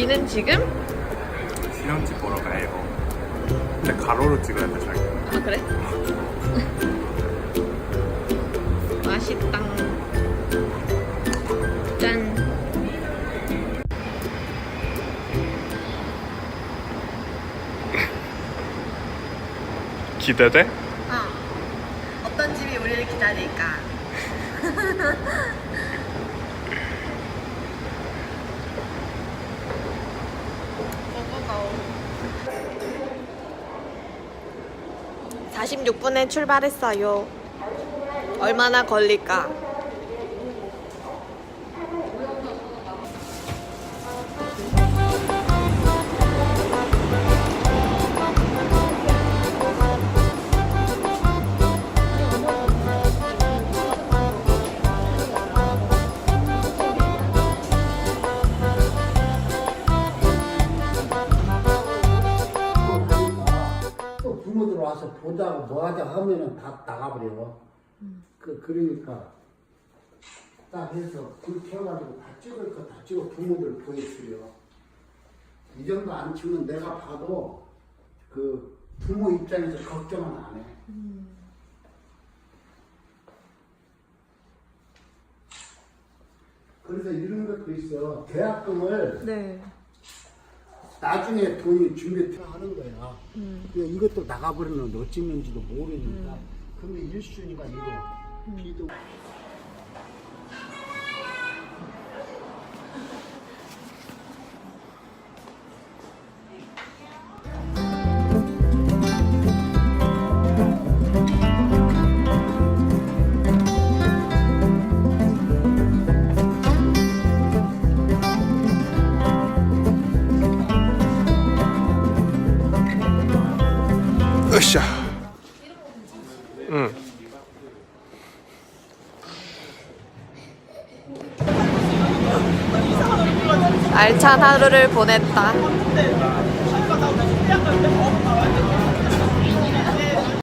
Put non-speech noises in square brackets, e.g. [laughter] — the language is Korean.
우리는 지금 신혼집 보러 가요. 근데 가로로 찍어야 돼, 자기. 아 그래? [laughs] 맛있다. 짠. 기대돼? 어. 어떤 집이 우리를 기다릴까? [laughs] 고고고. 46분에 출발했어요. 얼마나 걸릴까? 와서 보다가 뭐 하자 하면은 다 나가버려. 그, 그러니까 딱 해서 불 켜가지고 다 찍을 거 다 찍어 부모들 보여주려. 이 정도 안 치면 내가 봐도 그 부모 입장에서 걱정은 안 해. 그래서 이런 것도 있어. 계약금을 네. 나중에 돈이 준비 하는 거야. 근데 이것도 나가버리면 뭐 찍는지도 모르니까. 그러면 일순위가 이거. 비도. 으쌰. 응. 알찬 하루를 보냈다.